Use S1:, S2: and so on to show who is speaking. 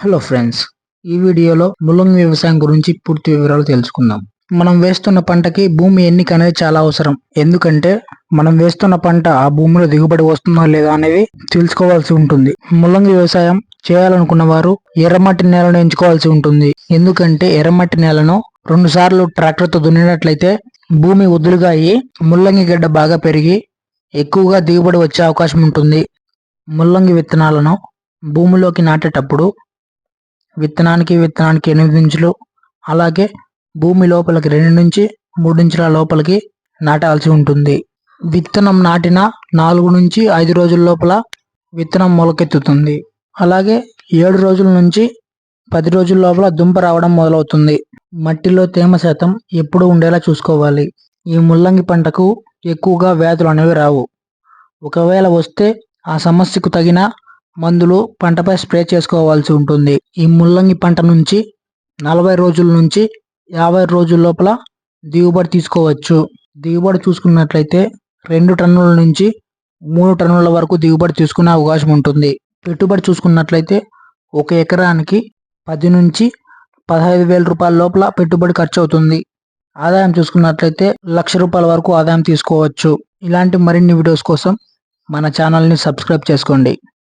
S1: Hello friends ఈ వీడియోలో ముల్లంగి వ్యవసాయం గురించి పూర్తి వివరాలు తెలుసుకుందాం. మనం వేస్తున్న పంటకి భూమి ఎన్నిక అనేది చాలా అవసరం. ఎందుకంటే మనం వేస్తున్న పంట ఆ భూమిలో దిగుబడి వస్తుందా లేదా అనేది తెలుసుకోవాల్సి ఉంటుంది. ముల్లంగి వ్యవసాయం చేయాలనుకున్న వారు ఎర్రమట్టి నేలను ఎంచుకోవాల్సి ఉంటుంది. ఎందుకంటే ఎర్రమట్టి నేలను రెండు సార్లు ట్రాక్టర్తో దున్నినట్లయితే భూమి వద్దులుగా అయ్యి ముల్లంగి గడ్డ బాగా పెరిగి ఎక్కువగా దిగుబడి వచ్చే అవకాశం ఉంటుంది. ముల్లంగి విత్తనాలను భూమిలోకి నాటేటప్పుడు విత్తనానికి విత్తనానికి ఎనిమిది ఇంచులు అలాగే భూమి లోపలికి రెండు నుంచి మూడు ఇంచుల లోపలికి నాటాల్సి ఉంటుంది. విత్తనం నాటిన నాలుగు నుంచి ఐదు రోజుల లోపల విత్తనం మొలకెత్తుతుంది. అలాగే ఏడు రోజుల నుంచి పది రోజుల లోపల దుంప రావడం మొదలవుతుంది. మట్టిలో తేమ శాతం ఎప్పుడు ఉండేలా చూసుకోవాలి. ఈ ముల్లంగి పంటకు ఎక్కువగా వ్యాధులు అనేవి రావు. ఒకవేళ వస్తే ఆ సమస్యకు తగిన మందులు పంటపై స్ప్రే చేసుకోవాల్సి ఉంటుంది. ఈ ముల్లంగి పంట నుంచి నలభై రోజుల నుంచి యాభై రోజుల లోపల దిగుబడి తీసుకోవచ్చు. దిగుబడి చూసుకున్నట్లయితే రెండు టన్నుల నుంచి మూడు టన్నుల వరకు దిగుబడి తీసుకునే అవకాశం ఉంటుంది. పెట్టుబడి చూసుకున్నట్లయితే ఒక ఎకరానికి పది నుంచి పదహైదు వేల రూపాయల లోపల పెట్టుబడి ఖర్చు అవుతుంది ఆదాయం చూసుకున్నట్లయితే లక్ష రూపాయల వరకు ఆదాయం తీసుకోవచ్చు. ఇలాంటి మరిన్ని వీడియోస్ కోసం మన ఛానల్ని సబ్స్క్రైబ్ చేసుకోండి.